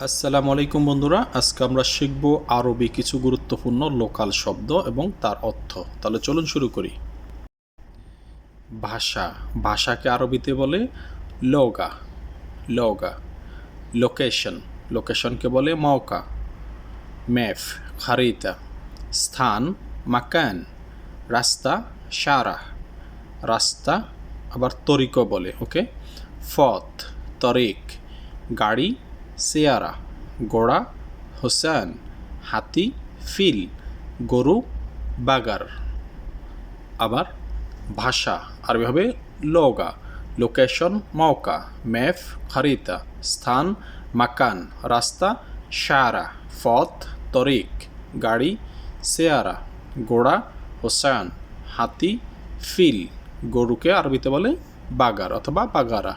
আসসালামু আলাইকুম বন্ধুরা, আজকে আমরা শিখব আরবি কিছু গুরুত্বপূর্ণ লোকাল শব্দ এবং তার অর্থ। তাহলে চলুন শুরু করি। ভাষা। ভাষাকে আরবিতে বলে লগা। লগা। লোকেশন। লোকেশনকে বলে মৌকা ম্যাফ খারিতা। স্থান। মাকান। রাস্তা। সারাহ রাস্তা আবার তরিকও বলে, ওকে? ফত। তরিক। গাড়ি। সেয়ারা ঘোড়া হোসেন, হাতি, ফিল, গরু, বাগার। আবার ভাষা, আরবি হবে লগা, লোকেশন মৌকা ম্যাপ খারিতা, স্থান, মাকান, রাস্তা সারা ফত, তরিক, গাড়ি, সেয়ারা ঘোড়া হোসেন, হাতি, ফিল, গরুকে আরবিতে বলে বাগার অথবা বাগারা।